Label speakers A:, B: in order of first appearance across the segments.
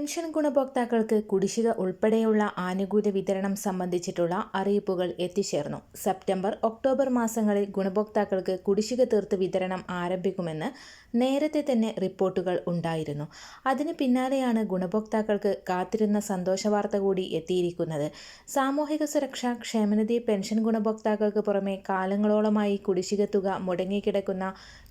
A: Pension ഗുണഭോക്താക്കൾക്ക് കുടിശ്ശിക ഉൾപ്പെടെയുള്ള ആനുകൂല്യ വിതരണം സംബന്ധിച്ചിട്ടുള്ള അറിയിപ്പുകൾ എത്തിച്ചേർന്നു. സെപ്റ്റംബർ ഒക്ടോബർ മാസങ്ങളിൽ ഗുണഭോക്താക്കൾക്ക് കുടിശ്ശിക തീർത്ത് വിതരണം ആരംഭിക്കുമെന്ന് നേരത്തെ തന്നെ റിപ്പോർട്ടുകൾ ഉണ്ടായിരുന്നു. അതിന് പിന്നാലെയാണ് ഗുണഭോക്താക്കൾക്ക് കാത്തിരുന്ന സന്തോഷവാർത്ത കൂടി എത്തിയിരിക്കുന്നത്. സാമൂഹിക സുരക്ഷ ക്ഷേമനിധി പെൻഷൻ ഗുണഭോക്താക്കൾക്ക് പുറമെ കാലങ്ങളോളമായി കുടിശ്ശിക തുക മുടങ്ങിക്കിടക്കുന്ന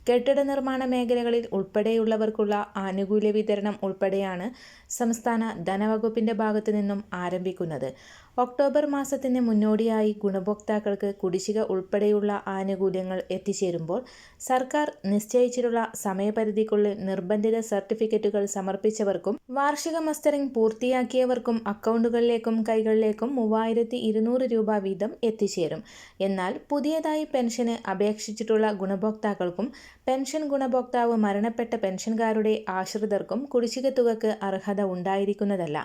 A: കെട്ടിട നിർമ്മാണ മേഖലകളിൽ ഉൾപ്പെടെയുള്ളവർക്കുള്ള ആനുകൂല്യ വിതരണം ഉൾപ്പെടെയാണ് സംസ്ഥാന ധനവകുപ്പിന്റെ ഭാഗത്തു നിന്നും ആരംഭിക്കുന്നത്. ഒക്ടോബർ മാസത്തിന് മുന്നോടിയായി ഗുണഭോക്താക്കൾക്ക് കുടിശ്ശിക ഉൾപ്പെടെയുള്ള ആനുകൂല്യങ്ങൾ എത്തിച്ചേരുമ്പോൾ സർക്കാർ നിശ്ചയിച്ചിട്ടുള്ള സമയപരിധിക്കുള്ളിൽ നിർബന്ധിത സർട്ടിഫിക്കറ്റുകൾ സമർപ്പിച്ചവർക്കും വാർഷിക മസ്റ്ററിംഗ് പൂർത്തിയാക്കിയവർക്കും അക്കൗണ്ടുകളിലേക്കും കൈകളിലേക്കും മൂവായിരത്തി രൂപ വീതം എത്തിച്ചേരും. എന്നാൽ പുതിയതായി പെൻഷന് അപേക്ഷിച്ചിട്ടുള്ള ഗുണഭോക്താക്കൾക്കും പെൻഷൻ ഗുണഭോക്താവ് മരണപ്പെട്ട പെൻഷൻകാരുടെ ആശ്രിതർക്കും കുടിശ്ശിക തുകക്ക് അർഹത ഉണ്ടായിരിക്കുന്നതല്ല.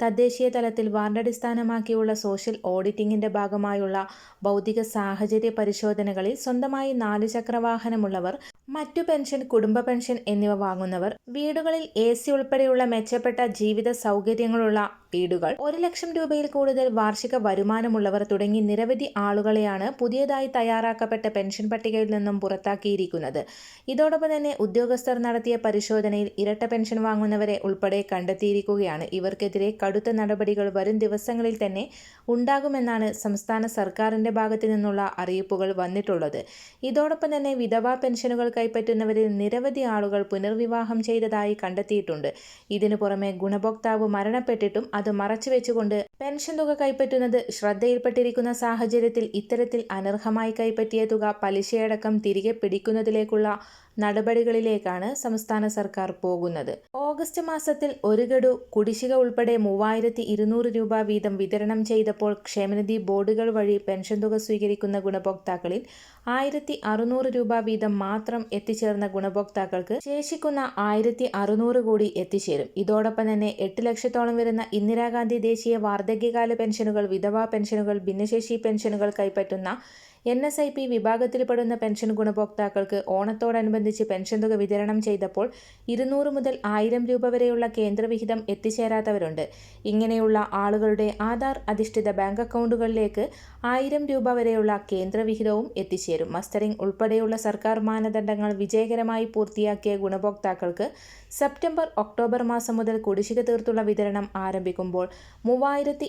A: തദ്ദേശീയ തലത്തിൽ വാർഡടിസ്ഥാനമാക്കിയുള്ള സോഷ്യൽ ഓഡിറ്റിംഗിന്റെ ഭാഗമായുള്ള ഭൗതിക സാഹചര്യ പരിശോധനകളിൽ സ്വന്തമായി നാല് ചക്രവാഹനമുള്ളവർ മറ്റു പെൻഷൻ കുടുംബ പെൻഷൻ എന്നിവ വാങ്ങുന്നവർ വീടുകളിൽ എ സി ഉൾപ്പെടെയുള്ള മെച്ചപ്പെട്ട ജീവിത സൗകര്യങ്ങളുള്ള വീടുകൾ ഒരു ലക്ഷം രൂപയിൽ കൂടുതൽ വാർഷിക വരുമാനമുള്ളവർ തുടങ്ങി നിരവധി ആളുകളെയാണ് പുതിയതായി തയ്യാറാക്കപ്പെട്ട പെൻഷൻ പട്ടികയിൽ നിന്നും പുറത്താക്കിയിരിക്കുന്നത്. ഇതോടൊപ്പം തന്നെ ഉദ്യോഗസ്ഥർ നടത്തിയ പരിശോധനയിൽ ഇരട്ട പെൻഷൻ വാങ്ങുന്നവരെ ഉൾപ്പെടെ കണ്ടെത്തിയിരിക്കുകയാണ്. ഇവർക്കെതിരെ കടുത്ത നടപടികൾ വരും ദിവസങ്ങളിൽ തന്നെ ഉണ്ടാകുമെന്നാണ് സംസ്ഥാന സർക്കാരിന്റെ ഭാഗത്തു നിന്നുള്ള അറിയിപ്പുകൾ വന്നിട്ടുള്ളത്. ഇതോടൊപ്പം തന്നെ വിധവാ പെൻഷനുകൾ കൈപ്പറ്റുന്നവരിൽ നിരവധി ആളുകൾ പുനർവിവാഹം ചെയ്തതായി കണ്ടെത്തിയിട്ടുണ്ട്. ഇതിനു പുറമെ ഗുണഭോക്താവ് മരണപ്പെട്ടിട്ടും അത് മറച്ചു വെച്ചുകൊണ്ട് പെൻഷൻ തുക കൈപ്പറ്റുന്നത് ശ്രദ്ധയിൽപ്പെട്ടിരിക്കുന്ന സാഹചര്യത്തിൽ ഇത്തരത്തിൽ അനർഹമായി കൈപ്പറ്റിയ തുക പലിശയടക്കം തിരികെ പിടിക്കുന്നതിലേക്കുള്ള നടപടികളിലേക്കാണ് സംസ്ഥാന സർക്കാർ പോകുന്നത്. ഓഗസ്റ്റ് മാസത്തിൽ ഒരു ഗഡു കുടിശ്ശിക ഉൾപ്പെടെ മൂവായിരത്തി ഇരുന്നൂറ് രൂപ വീതം വിതരണം ചെയ്തപ്പോൾ ക്ഷേമനിധി ബോർഡുകൾ വഴി പെൻഷൻ തുക സ്വീകരിക്കുന്ന ഗുണഭോക്താക്കളിൽ ആയിരത്തി അറുന്നൂറ് രൂപ വീതം മാത്രം എത്തിച്ചേർന്ന ഗുണഭോക്താക്കൾക്ക് ശേഷിക്കുന്ന ആയിരത്തി അറുന്നൂറ് കൂടി എത്തിച്ചേരും. ഇതോടൊപ്പം തന്നെ എട്ട് ലക്ഷത്തോളം വരുന്ന ഇന്ദിരാഗാന്ധി ദേശീയ വാർദ്ധക്യകാല പെൻഷനുകൾ വിധവാ പെൻഷനുകൾ ഭിന്നശേഷി പെൻഷനുകൾ കൈപ്പറ്റുന്ന എൻ എസ് ഐ പി വിഭാഗത്തിൽപ്പെടുന്ന പെൻഷൻ ഗുണഭോക്താക്കൾക്ക് ഓണത്തോടനുബന്ധിച്ച് പെൻഷൻ തുക വിതരണം ചെയ്തപ്പോൾ ഇരുന്നൂറ് മുതൽ ആയിരം രൂപ വരെയുള്ള കേന്ദ്രവിഹിതം എത്തിച്ചേരാത്തവരുണ്ട്. ഇങ്ങനെയുള്ള ആളുകളുടെ ആധാർ അധിഷ്ഠിത ബാങ്ക് അക്കൗണ്ടുകളിലേക്ക് ആയിരം രൂപ വരെയുള്ള കേന്ദ്രവിഹിതവും എത്തിച്ചേരും. മസ്റ്ററിംഗ് ഉൾപ്പെടെയുള്ള സർക്കാർ മാനദണ്ഡങ്ങൾ വിജയകരമായി പൂർത്തിയാക്കിയ ഗുണഭോക്താക്കൾക്ക് സെപ്റ്റംബർ ഒക്ടോബർ മാസം മുതൽ കുടിശ്ശിക തീർത്തുള്ള വിതരണം ആരംഭിക്കുമ്പോൾ മൂവായിരത്തി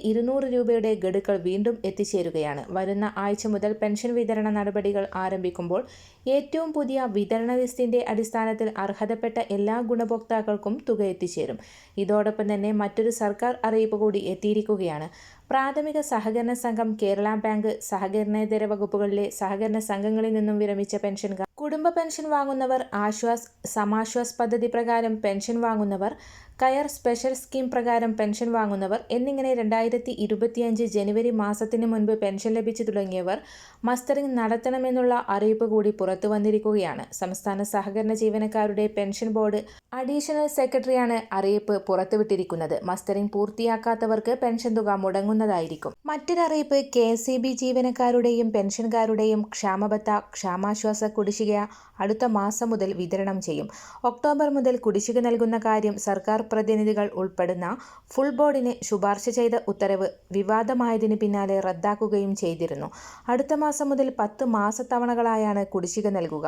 A: രൂപയുടെ ഗഡുക്കൾ വീണ്ടും എത്തിച്ചേരുകയാണ്. വരുന്ന ആഴ്ച മുതൽ പെൻഷൻ വിതരണ നടപടികൾ ആരംഭിക്കുമ്പോൾ ഏറ്റവും പുതിയ വിതരണ ലിസ്റ്റിന്റെ അടിസ്ഥാനത്തിൽ അർഹതപ്പെട്ട എല്ലാ ഗുണഭോക്താക്കൾക്കും തുക എത്തിച്ചേരും. ഇതോടൊപ്പം തന്നെ മറ്റൊരു സർക്കാർ അറിയിപ്പ് കൂടി എത്തിയിരിക്കുകയാണ്. പ്രാഥമിക സഹകരണ സംഘം കേരള ബാങ്ക് സഹകരണേതര വകുപ്പുകളിലെ സഹകരണ സംഘങ്ങളിൽ നിന്നും വിരമിച്ച പെൻഷൻകാർ. കുടുംബ പെൻഷൻ വാങ്ങുന്നവർ ആശ്വാസ് സമാശ്വാസ് പദ്ധതി പ്രകാരം പെൻഷൻ വാങ്ങുന്നവർ കയർ സ്പെഷ്യൽ സ്കീം പ്രകാരം പെൻഷൻ വാങ്ങുന്നവർ എന്നിങ്ങനെ രണ്ടായിരത്തി ഇരുപത്തിയഞ്ച് ജനുവരി മാസത്തിന് മുൻപ് പെൻഷൻ ലഭിച്ചു തുടങ്ങിയവർ മസ്റ്ററിംഗ് നടത്തണമെന്നുള്ള അറിയിപ്പ് കൂടി പുറത്തു വന്നിരിക്കുകയാണ്. സംസ്ഥാന സഹകരണ ജീവനക്കാരുടെ പെൻഷൻ ബോർഡ് അഡീഷണൽ സെക്രട്ടറിയാണ് അറിയിപ്പ് പുറത്തുവിട്ടിരിക്കുന്നത്. മസ്റ്ററിംഗ് പൂർത്തിയാക്കാത്തവർക്ക് പെൻഷൻ തുക മുടങ്ങുന്നതായിരിക്കും മറ്റൊരറിയിപ്പ് കെ എസ് ഇ ബി ജീവനക്കാരുടെയും പെൻഷൻകാരുടെയും ക്ഷാമബത്ത ക്ഷാമാശ്വാസ കുടിശ്ശിക അടുത്ത മാസം മുതൽ വിതരണം ചെയ്യും. ഒക്ടോബർ മുതൽ കുടിശ്ശിക നൽകുന്ന കാര്യം സർക്കാർ പ്രതിനിധികൾ ഉൾപ്പെടുന്ന ഫുൾ ബോർഡിന് ശുപാർശ ചെയ്ത ഉത്തരവ് വിവാദമായതിന് പിന്നാലെ റദ്ദാക്കുകയും ചെയ്തിരുന്നു. അടുത്ത മാസം മുതൽ പത്ത് മാസത്തവണകളായാണ് കുടിശ്ശിക നൽകുക.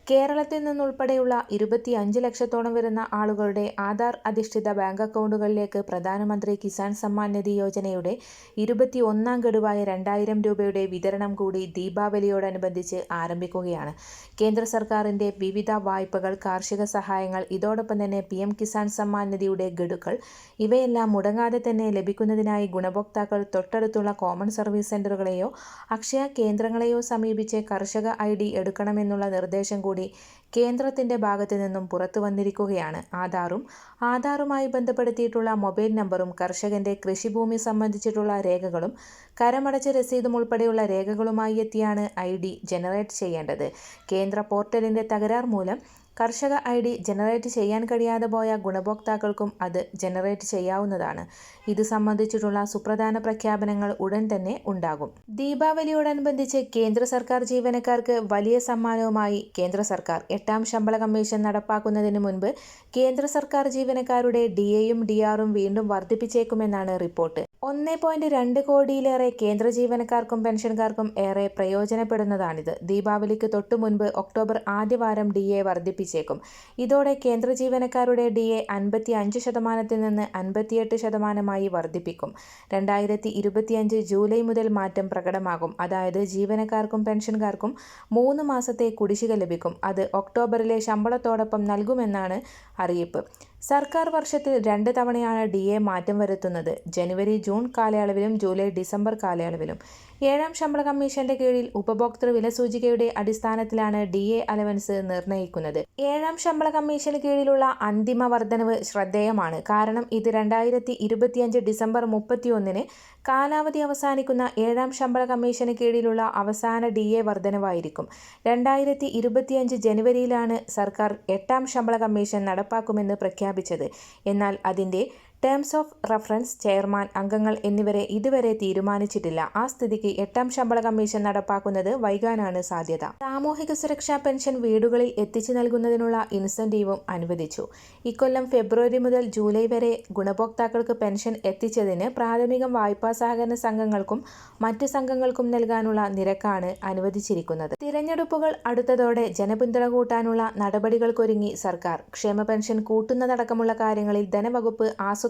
A: കേരളത്തിൽ നിന്നുൾപ്പെടെയുള്ള ഇരുപത്തിയഞ്ച് ലക്ഷത്തോളം വരുന്ന ആളുകളുടെ ആധാർ അധിഷ്ഠിത ബാങ്ക് അക്കൗണ്ടുകളിലേക്ക് പ്രധാനമന്ത്രി കിസാൻ സമ്മാൻ നിധി യോജനയുടെ ഇരുപത്തി ഒന്നാം ഗഡുവായ രണ്ടായിരം രൂപയുടെ വിതരണം കൂടി ദീപാവലിയോടനുബന്ധിച്ച് ആരംഭിക്കുകയാണ്. കേന്ദ്ര സർക്കാരിന്റെ വിവിധ വായ്പകൾ കാർഷിക സഹായങ്ങൾ ഇതോടൊപ്പം തന്നെ പി കിസാൻ സമ്മാൻ നിധിയുടെ ഗഡുക്കൾ ഇവയെല്ലാം മുടങ്ങാതെ തന്നെ ലഭിക്കുന്നതിനായി ഗുണഭോക്താക്കൾ തൊട്ടടുത്തുള്ള കോമൺ സർവീസ് സെന്ററുകളെയോ അക്ഷയ കേന്ദ്രങ്ങളെയോ സമീപിച്ച് കർഷക ഐ ഡി എടുക്കണമെന്നുള്ള നിർദ്ദേശം കൂടി കേന്ദ്രത്തിന്റെ ഭാഗത്തു നിന്നും പുറത്തു വന്നിരിക്കുകയാണ്. ആധാറും ആധാറുമായി ബന്ധപ്പെടുത്തിയിട്ടുള്ള മൊബൈൽ നമ്പറും കർഷകന്റെ കൃഷിഭൂമി സംബന്ധിച്ചിട്ടുള്ള രേഖകളും കരമടച്ച രസീതും ഉൾപ്പെടെയുള്ള രേഖകളുമായി എത്തിയാണ് ഐ ജനറേറ്റ് ചെയ്യേണ്ടത്. കേന്ദ്ര പോർട്ടലിന്റെ തകരാർ മൂലം കർഷക ഐ ഡി ജനറേറ്റ് ചെയ്യാൻ കഴിയാതെ പോയ ഗുണഭോക്താക്കൾക്കും അത് ജനറേറ്റ് ചെയ്യാവുന്നതാണ്. ഇത് സംബന്ധിച്ചിട്ടുള്ള സുപ്രധാന പ്രഖ്യാപനങ്ങൾ ഉടൻ തന്നെ ഉണ്ടാകും. ദീപാവലിയോടനുബന്ധിച്ച് കേന്ദ്ര സർക്കാർ ജീവനക്കാർക്ക് വലിയ സമ്മാനവുമായി കേന്ദ്ര സർക്കാർ എട്ടാം ശമ്പള കമ്മീഷൻ നടപ്പാക്കുന്നതിന് മുൻപ് കേന്ദ്ര സർക്കാർ ജീവനക്കാരുടെ ഡി എയും ഡി ആറും വീണ്ടും വർദ്ധിപ്പിച്ചേക്കുമെന്നാണ് റിപ്പോർട്ട്. ഒന്ന് പോയിന്റ് രണ്ട് കോടിയിലേറെ കേന്ദ്ര ജീവനക്കാർക്കും പെൻഷൻകാർക്കും ഏറെ പ്രയോജനപ്പെടുന്നതാണിത്. ദീപാവലിക്ക് തൊട്ടു മുൻപ് ഒക്ടോബർ ആദ്യവാരം ഡി എ വർദ്ധിപ്പിച്ചേക്കും. ഇതോടെ കേന്ദ്ര ജീവനക്കാരുടെ ഡി എ അൻപത്തി അഞ്ച് ശതമാനത്തിൽ നിന്ന് അൻപത്തിയെട്ട് ശതമാനമായി വർദ്ധിപ്പിക്കും. രണ്ടായിരത്തി ഇരുപത്തിയഞ്ച് ജൂലൈ മുതൽ മാറ്റം പ്രകടമാകും. അതായത് ജീവനക്കാർക്കും പെൻഷൻകാർക്കും മൂന്ന് മാസത്തെ കുടിശ്ശിക ലഭിക്കും. അത് ഒക്ടോബറിലെ ശമ്പളത്തോടൊപ്പം നൽകുമെന്നാണ് അറിയിപ്പ്. സർക്കാർ വർഷത്തിൽ രണ്ട് തവണയാണ് ഡി എ മാറ്റം വരുത്തുന്നത്. ജനുവരി ജൂൺ കാലയളവിലും ജൂലൈ ഡിസംബർ കാലയളവിലും. ഏഴാം ശമ്പള കമ്മീഷന്റെ കീഴിൽ ഉപഭോക്തൃ വില സൂചികയുടെ അടിസ്ഥാനത്തിലാണ് ഡി എ അലവൻസ് നിർണയിക്കുന്നത് ഏഴാം ശമ്പള കമ്മീഷന് കീഴിലുള്ള അന്തിമ വർധനവ് ശ്രദ്ധേയമാണ്. കാരണം ഇത് രണ്ടായിരത്തി ഇരുപത്തിയഞ്ച് ഡിസംബർ മുപ്പത്തിയൊന്നിന് കാലാവധി അവസാനിക്കുന്ന ഏഴാം ശമ്പള കമ്മീഷന് കീഴിലുള്ള അവസാന ഡി എ വർധനവായിരിക്കും. രണ്ടായിരത്തി ഇരുപത്തിയഞ്ച് ജനുവരിയിലാണ് സർക്കാർ എട്ടാം ശമ്പള കമ്മീഷൻ നടപ്പാക്കുമെന്ന് പ്രഖ്യാപിച്ചത്. എന്നാൽ അതിന്റെ ടേംസ് ഓഫ് റഫറൻസ് ചെയർമാൻ അംഗങ്ങൾ എന്നിവരെ ഇതുവരെ തീരുമാനിച്ചിട്ടില്ല. ആ സ്ഥിതിക്ക് എട്ടാം ശമ്പള കമ്മീഷൻ നടപ്പാക്കുന്നത് വൈകാനാണ് സാധ്യത. സാമൂഹിക സുരക്ഷാ പെൻഷൻ വീടുകളിൽ എത്തിച്ചു നൽകുന്നതിനുള്ള ഇൻസെന്റീവും അനുവദിച്ചു. ഇക്കൊല്ലം ഫെബ്രുവരി മുതൽ ജൂലൈ വരെ ഗുണഭോക്താക്കൾക്ക് പെൻഷൻ എത്തിച്ചതിന് പ്രാഥമികം വായ്പാ സഹകരണ സംഘങ്ങൾക്കും മറ്റ് സംഘങ്ങൾക്കും നൽകാനുള്ള നിരക്കാണ് അനുവദിച്ചിരിക്കുന്നത്. തിരഞ്ഞെടുപ്പുകൾ അടുത്തതോടെ ജനപിന്തുണ കൂട്ടാനുള്ള നടപടികൾക്കൊരുങ്ങി സർക്കാർ. ക്ഷേമ പെൻഷൻ കൂട്ടുന്നതടക്കമുള്ള കാര്യങ്ങളിൽ ധനവകുപ്പ് ആസൂത്രണ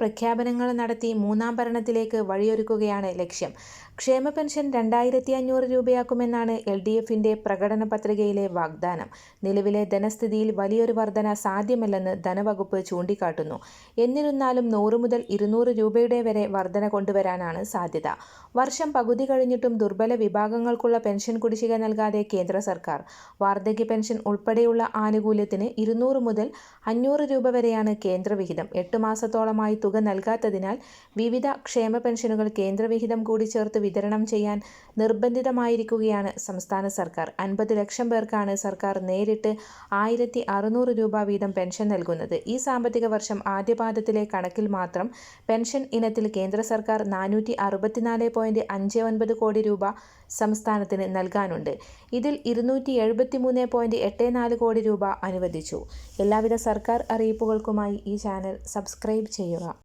A: പ്രഖ്യാപനങ്ങൾ നടത്തി മൂന്നാം ഭരണത്തിലേക്ക് വഴിയൊരുക്കുകയാണ് ലക്ഷ്യം. ക്ഷേമ പെൻഷൻ രണ്ടായിരത്തി അഞ്ഞൂറ് രൂപയാക്കുമെന്നാണ് എൽ ഡി എഫിന്റെ പ്രകടന പത്രികയിലെ വാഗ്ദാനം. നിലവിലെ ധനസ്ഥിതിയിൽ വലിയൊരു വർധന സാധ്യമല്ലെന്ന് ധനവകുപ്പ് ചൂണ്ടിക്കാട്ടുന്നു. എന്നിരുന്നാലും നൂറ് മുതൽ ഇരുന്നൂറ് രൂപയുടെ വരെ വർധന കൊണ്ടുവരാനാണ് സാധ്യത. വർഷം പകുതി കഴിഞ്ഞിട്ടും ദുർബല വിഭാഗങ്ങൾക്കുള്ള പെൻഷൻ കുടിശ്ശിക നൽകാതെ കേന്ദ്ര സർക്കാർ. വാർദ്ധക്യ പെൻഷൻ ഉൾപ്പെടെയുള്ള ആനുകൂല്യത്തിന് ഇരുന്നൂറ് മുതൽ അഞ്ഞൂറ് രൂപ വരെയാണ് കേന്ദ്രവിഹിതം. എട്ട് മാസത്തോളമായി തുക നൽകാത്തതിനാൽ വിവിധ ക്ഷേമ പെൻഷനുകൾ കേന്ദ്രവിഹിതം കൂടി ചേർത്ത് വിതരണം ചെയ്യാൻ നിർബന്ധിതമായിരിക്കുകയാണ് സംസ്ഥാന സർക്കാർ. അൻപത് ലക്ഷം പേർക്കാണ് സർക്കാർ നേരിട്ട് ആയിരത്തി അറുന്നൂറ് രൂപ വീതം പെൻഷൻ നൽകുന്നത്. ഈ സാമ്പത്തിക വർഷം ആദ്യപാദത്തിലെ കണക്കിൽ മാത്രം പെൻഷൻ ഇനത്തിൽ കേന്ദ്ര സർക്കാർ നാനൂറ്റി അറുപത്തിനാല് പോയിന്റ് അഞ്ച് ഒൻപത് കോടി രൂപ സംസ്ഥാനത്തിന് നൽകാനുണ്ട്. ഇതിൽ ഇരുന്നൂറ്റി എഴുപത്തി മൂന്ന് പോയിന്റ് എട്ട് നാല് കോടി രൂപ അനുവദിച്ചു. എല്ലാവിധ സർക്കാർ അറിയിപ്പുകൾക്കുമായി ഈ ചാനൽ സബ്സ്ക്രൈബ് ചെയ്യുക.